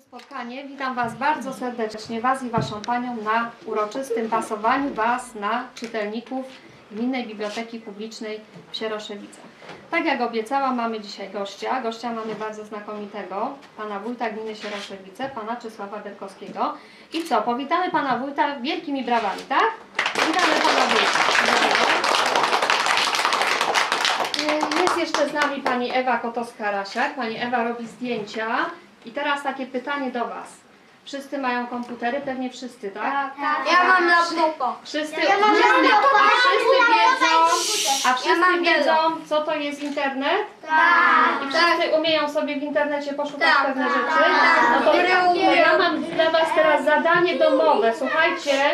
spotkanie. Witam Was bardzo serdecznie, Was i Waszą Panią na uroczystym pasowaniu Was na czytelników Gminnej Biblioteki Publicznej w Sieroszewicach. Tak jak obiecałam, mamy dzisiaj gościa. Gościa mamy bardzo znakomitego, Pana Wójta Gminy Sieroszewice, Pana Czesława Derkowskiego. I co, powitamy Pana Wójta wielkimi brawami, tak? Witamy Pana Wójta. Jest jeszcze z nami Pani Ewa Kotowska-Rasiak. Pani Ewa robi zdjęcia. I teraz takie pytanie do Was. Wszyscy mają komputery? Pewnie wszyscy, tak? Ja mam laptopa. Wszyscy, Ja mam wszyscy, laptopa. a wszyscy wiedzą, a Ja wszyscy mam wiedzą, co to jest internet? Tak. I wszyscy umieją sobie w internecie poszukać Tak. pewne rzeczy? Tak. No to, Tak. to ja mam dla Was teraz zadanie domowe. Słuchajcie,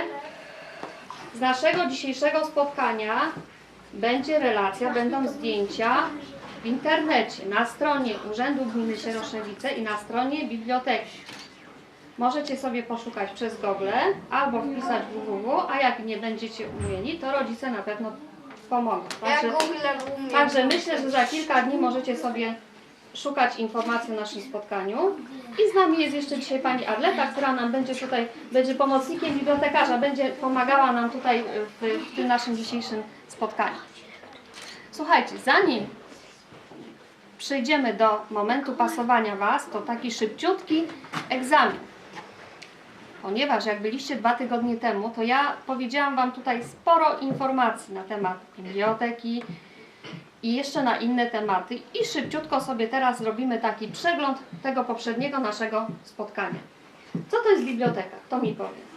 z naszego dzisiejszego spotkania będzie relacja, będą zdjęcia w internecie, na stronie Urzędu Gminy Sieroszewice i na stronie biblioteki. Możecie sobie poszukać przez Google albo wpisać www, a jak nie będziecie umieli, to rodzice na pewno pomogą. Także, także myślę, że za kilka dni możecie sobie szukać informacji o naszym spotkaniu. I z nami jest jeszcze dzisiaj pani Arleta, która nam będzie tutaj, będzie pomocnikiem bibliotekarza, będzie pomagała nam tutaj w, w tym naszym dzisiejszym spotkaniu. Słuchajcie, zanim przejdziemy do momentu pasowania Was, to taki szybciutki egzamin. Ponieważ jak byliście dwa tygodnie temu, to ja powiedziałam Wam tutaj sporo informacji na temat biblioteki i jeszcze na inne tematy. I szybciutko sobie teraz zrobimy taki przegląd tego poprzedniego naszego spotkania. Co to jest biblioteka? To mi powie.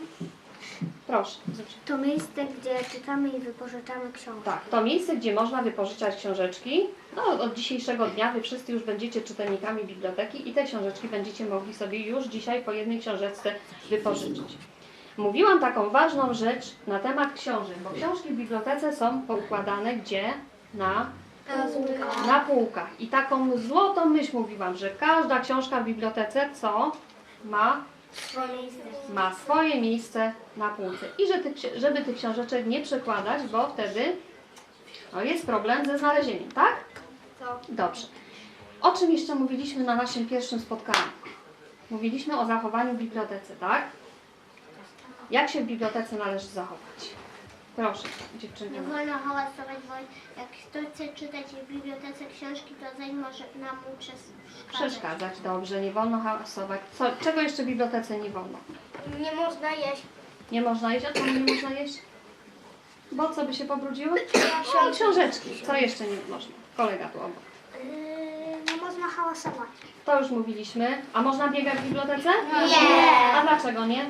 Proszę. To miejsce, gdzie czytamy i wypożyczamy książki. Tak, to miejsce, gdzie można wypożyczać książeczki. No, od dzisiejszego dnia Wy wszyscy już będziecie czytelnikami biblioteki i te książeczki będziecie mogli sobie już dzisiaj po jednej książeczce wypożyczyć. Mówiłam taką ważną rzecz na temat książek, bo książki w bibliotece są poukładane gdzie? Na, na półkach. I taką złotą myśl mówiłam, że każda książka w bibliotece co? Ma ma swoje miejsce na półce. I że ksi- żeby tych książeczek nie przekładać, bo wtedy no, jest problem ze znalezieniem, tak? Co? Dobrze. O czym jeszcze mówiliśmy na naszym pierwszym spotkaniu? Mówiliśmy o zachowaniu w bibliotece, tak? Jak się w bibliotece należy zachować? Proszę, dziewczyny. Nie wolno hałasować, bo jak ktoś chce czytać w bibliotece książki, to zanim może nam przeszkadzać. Przeszkadzać, dobrze, nie wolno hałasować. Co, czego jeszcze w bibliotece nie wolno? Nie można jeść. Nie można jeść, a czemu nie można jeść? Bo co by się pobrudziły? No, książeczki. Co jeszcze nie można? Kolega tu obok. Yy, nie można hałasować. To już mówiliśmy. A można biegać w bibliotece? Nie. A dlaczego nie?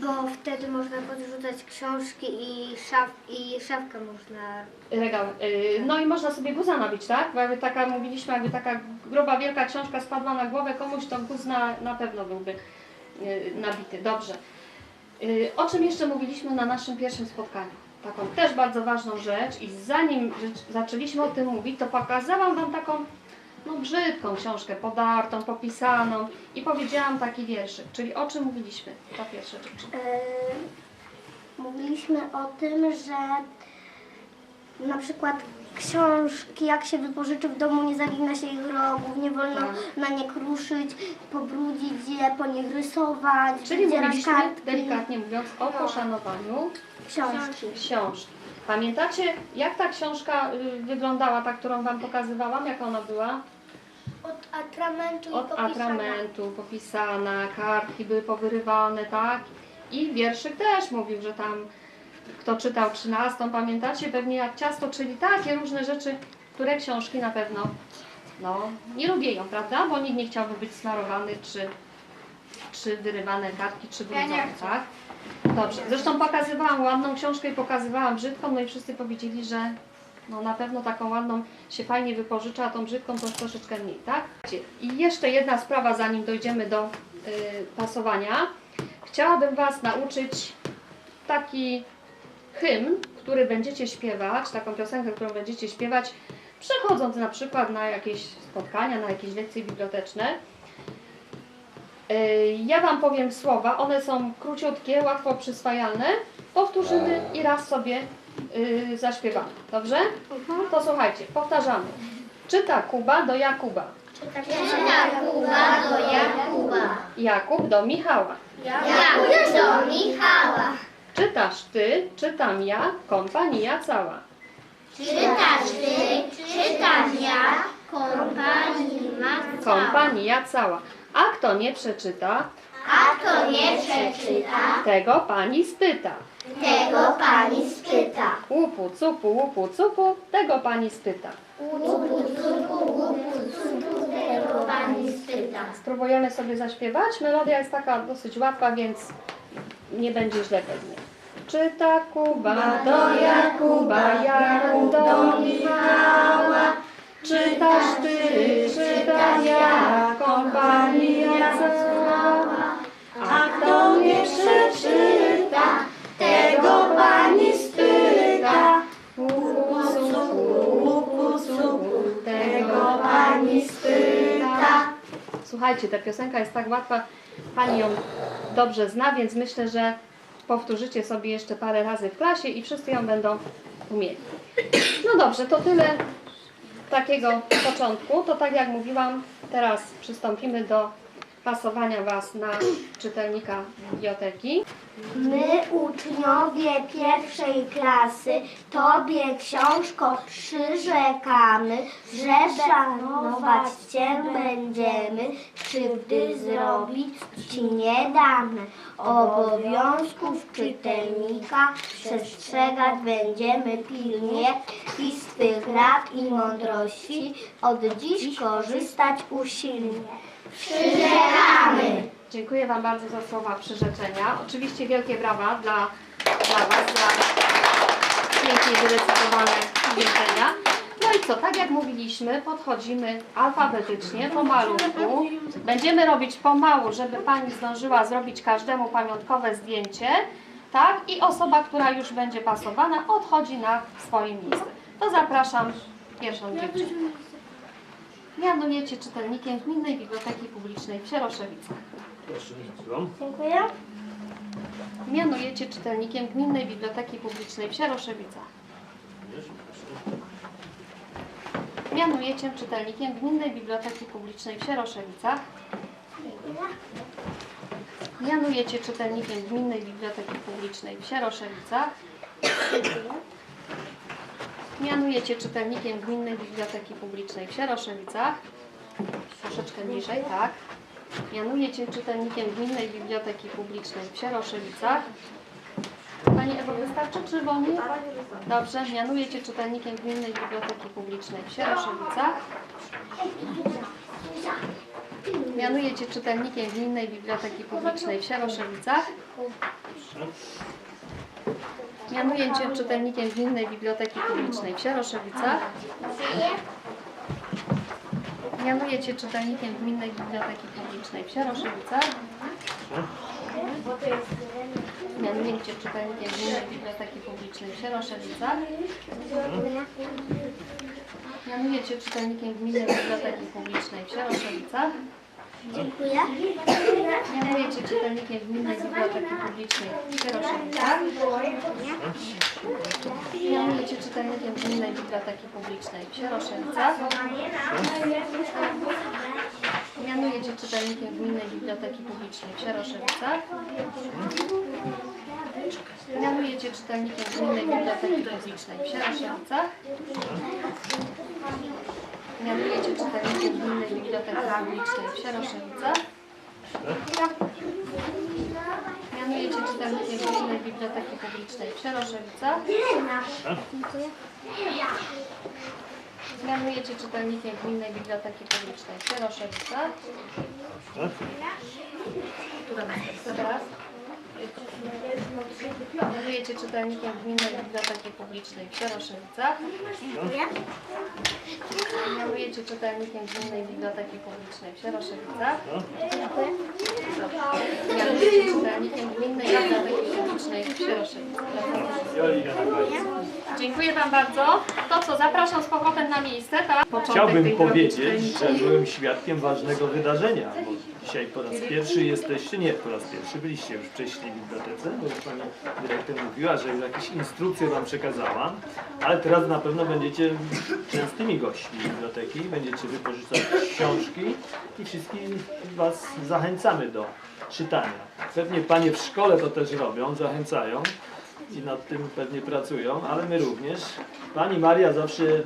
Bo wtedy można podrzucać książki i, szaf, i szafkę można... Regał. Yy, No i można sobie guza nabić, tak? Bo jakby taka, mówiliśmy, jakby taka gruba, wielka książka spadła na głowę komuś, to guz na, na pewno byłby yy, nabity. Dobrze. Yy, O czym jeszcze mówiliśmy na naszym pierwszym spotkaniu? Taką też bardzo ważną rzecz i zanim zaczęliśmy o tym mówić, to pokazałam Wam taką no brzydką książkę, podartą, popisaną i powiedziałam taki wierszyk, czyli o czym mówiliśmy? Ta pierwsza rzecz. Yy, mówiliśmy o tym, że na przykład książki, jak się wypożyczy w domu, nie zawina się ich rogów, nie wolno Tak. na nie kruszyć, pobrudzić je, po nich rysować, Czyli mówiliśmy, kartki, delikatnie mówiąc, o poszanowaniu książki. książki. Pamiętacie, jak ta książka y, wyglądała, ta, którą Wam pokazywałam? Jak ona była? Od atramentu Od atramentu, popisana, kartki były powyrywane, tak? I wierszyk też mówił, że tam kto czytał trzynastą, pamiętacie? Pewnie jak ciasto, czyli takie różne rzeczy, które książki na pewno no, nie lubią, prawda? Bo nikt nie chciałby być smarowany, czy, czy wyrywane kartki, czy Ja brudzone, chcę. tak? Dobrze. Zresztą pokazywałam ładną książkę i pokazywałam brzydką, no i wszyscy powiedzieli, że no na pewno taką ładną się fajnie wypożycza, a tą brzydką to troszeczkę mniej, tak? I jeszcze jedna sprawa, zanim dojdziemy do y, pasowania. Chciałabym Was nauczyć taki hymn, który będziecie śpiewać, taką piosenkę, którą będziecie śpiewać, przechodząc na przykład na jakieś spotkania, na jakieś lekcje biblioteczne. Y, Ja Wam powiem słowa, one są króciutkie, łatwo przyswajalne. Powtórzymy i raz sobie y, zaśpiewamy, dobrze? To słuchajcie, powtarzamy. Czyta Kuba do Jakuba. Jakuba do Jakuba. Jakub do Michała. Jakub do Michała. Czytasz ty, czytam ja, kompania cała. Czytasz ty, czytam ja, kompanii ma Kompania cała. A kto nie przeczyta, A kto nie przeczyta, tego pani spyta. tego pani spyta. Łupu, cupu, łupu, cupu, tego pani spyta. Łupu, cupu, łupu, cupu, tego pani spyta. Spróbujemy sobie zaśpiewać. Melodia jest taka dosyć łatwa, więc nie będzie źle pewnie. Czyta Kuba do Jakuba, Jakub do Michała. Czytasz ty, czytam ja, kompania cała. A kto nie przeczyta, tego pani spyta. Łupu, cupu, łupu, cupu, tego pani spyta. Słuchajcie, ta piosenka jest tak łatwa, Pani ją dobrze zna, więc myślę, że powtórzycie sobie jeszcze parę razy w klasie i wszyscy ją będą umieli. No dobrze, to tyle takiego początku. To tak jak mówiłam, teraz przystąpimy do pasowania Was na czytelnika biblioteki. My, uczniowie pierwszej klasy, Tobie książko przyrzekamy, że szanować Cię będziemy, krzywdy zrobić Ci nie damy. Obowiązków czytelnika przestrzegać będziemy pilnie i z Twych rad i mądrości od dziś korzystać usilnie. Przyrzekamy! Dziękuję Wam bardzo za słowa przyrzeczenia. Oczywiście wielkie brawa dla, dla Was za pięknie wyrecytowane stwierdzenia. No i co, tak jak mówiliśmy, podchodzimy alfabetycznie, pomalutku. Będziemy robić pomału, żeby Pani zdążyła zrobić każdemu pamiątkowe zdjęcie. Tak? I osoba, która już będzie pasowana, odchodzi na swoje miejsce. To zapraszam pierwszą dziewczynę. Mianujecie czytelnikiem Gminnej Biblioteki Publicznej w Sieroszewicach. Proszę, słucham. Dziękuję. Mianujecie czytelnikiem Gminnej Biblioteki Publicznej w Sieroszewicach. Mianujecie czytelnikiem Gminnej Biblioteki Publicznej w Sieroszewicach. Mianujecie czytelnikiem Gminnej Biblioteki Publicznej w Sieroszewicach. Mianujecie czytelnikiem Gminnej Biblioteki Publicznej w Sieroszewicach. Troszeczkę niżej, tak. Mianujecie czytelnikiem Gminnej Biblioteki Publicznej w Sieroszewicach. Pani Ewo, wystarczy czy wolniej? Dobrze, mianujecie czytelnikiem Gminnej Biblioteki Publicznej w Sieroszewicach. Mianujecie czytelnikiem Gminnej Biblioteki Publicznej w Sieroszewicach. Mianujecie czytelnikiem Gminnej Biblioteki Publicznej w Sieroszewicach. Mianujecie czytelnikiem Gminnej Biblioteki Publicznej w Sieroszewicach. Mianujecie czytelnikiem Gminnej Biblioteki Publicznej w Sieroszewicach. Mianujecie czytelnikiem Gminnej Biblioteki Publicznej w Sieroszewicach. Dziękuję. Mianujecie czytelnikiem Gminnej Biblioteki Publicznej w Sieroszewicach. Mianujecie czytelnikiem Gminnej Biblioteki Publicznej w Sieroszewicach. Mianujecie czytelnikiem Gminnej Biblioteki Publicznej w Sieroszewicach. Mianujecie czytelnikiem Gminnej Biblioteki Publicznej w Sieroszewicach. Mianujecie czytelnikiem Gminnej Biblioteki Publicznej w Sieroszewicach. Mianujecie czytelnikiem Gminnej Biblioteki Publicznej w Sieroszewicach. Mianujecie czytelnikiem Gminnej Biblioteki Publicznej w Sieroszewicach. Co teraz? Mianujecie czytelnikiem Gminnej Biblioteki Publicznej w Sieroszewicach. Mianujecie czytelnikiem Gminnej Biblioteki Publicznej w Sieroszewicach. Mianujecie czytelnikiem Gminnej Biblioteki Publicznej w końcu. Dziękuję Wam bardzo. To co, zapraszam z powrotem na miejsce, Chciałbym powiedzieć, że byłem świadkiem ważnego wydarzenia, dzisiaj po raz pierwszy jesteście, nie po raz pierwszy, byliście już wcześniej w bibliotece, bo już Pani dyrektor mówiła, że jakieś instrukcje Wam przekazała, ale teraz na pewno będziecie częstymi gośćmi biblioteki będziecie wypożyczać książki i wszystkich Was zachęcamy do czytania. Pewnie Panie w szkole to też robią, zachęcają i nad tym pewnie pracują, ale my również. Pani Maria zawsze y,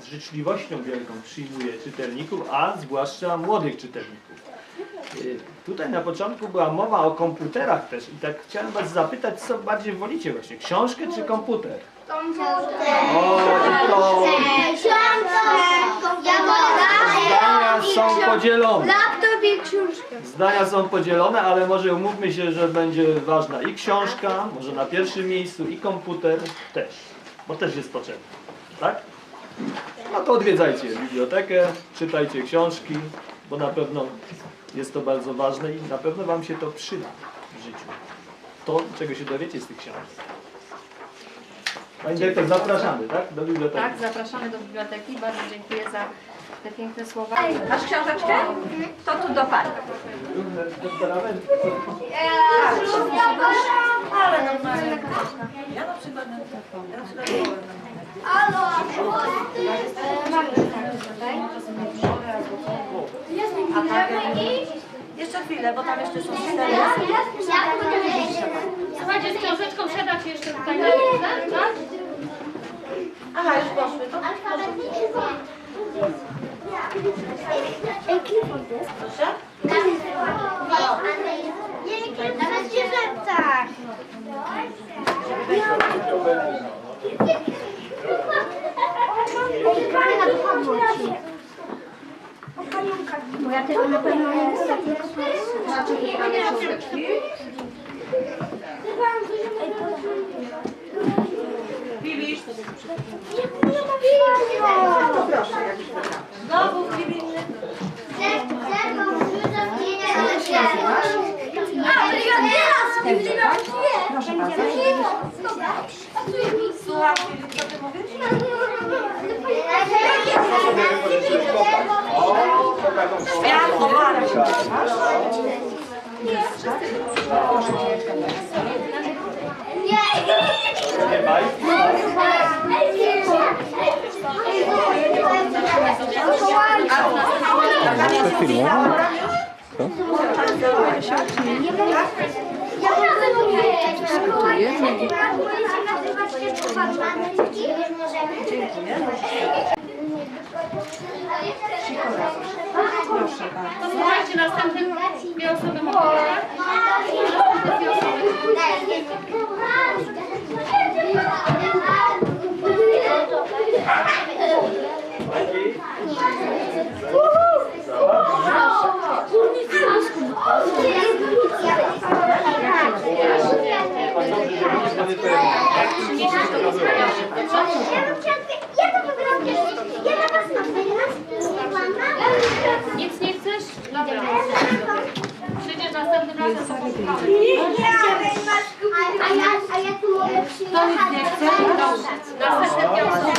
z życzliwością wielką przyjmuje czytelników, a zwłaszcza młodych czytelników. Y, Tutaj na początku była mowa o komputerach też i tak chciałem Was zapytać, co bardziej wolicie właśnie, książkę czy komputer? O, i to zdania są podzielone. Laptop i książka. Zdania są podzielone, ale może umówmy się, że będzie ważna i książka, może na pierwszym miejscu, i komputer też, bo też jest potrzebny, tak? No to odwiedzajcie bibliotekę, czytajcie książki, bo na pewno jest to bardzo ważne i na pewno Wam się to przyda w życiu. To, czego się dowiecie z tych książek. Pani dyrektor, zapraszamy, tak? Do biblioteki. Tak, zapraszamy do biblioteki. Bardzo dziękuję za te piękne słowa. Masz książeczkę? To tu do pani. Ale normalnie. Ja na przykład ja na przykład wolę. Jeszcze chwilę, bo tam jeszcze są cztery. Słuchajcie, z książeczką siadacie jeszcze tutaj na miejsce, tak? Aha, już poszły. To Ej, Clifford jest. proszę. Karina, dopadło ci. Bo ja tego na pewno nie niestety Filisz. Proszę. Znowu niewinny. Ale ja teraz Proszę bardzo. Słucham, Filip, co ty mówisz? Światło, bardzo. Nie bajki. To A ja, a ja tu mogę przyjechać. nie chce? Następne dwie osoby.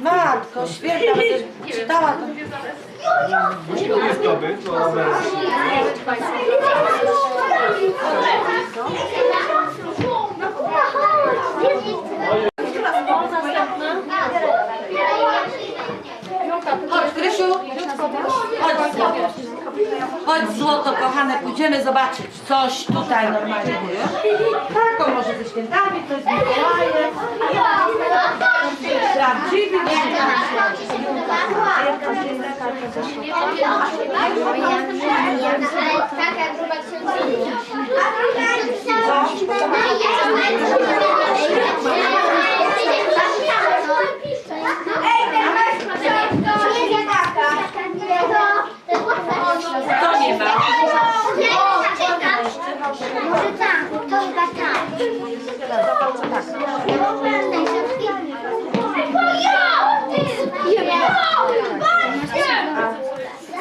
Matko, świetna, będę czytała to. To jest dobry, to Chodź, Krysiu. Chodź, złoto. Chodź, złoto, kochane, pójdziemy zobaczyć coś tutaj normalnie. Tak, o może ze świętami, to jest Mikołajem. Prawdziwy Taka gruba księżyca. To nie ma. Może tam, to chyba tam.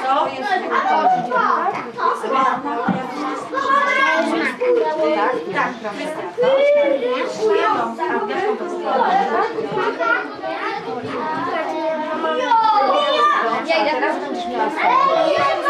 Co jest Tak, proszę. Słuchajcie, jeszcze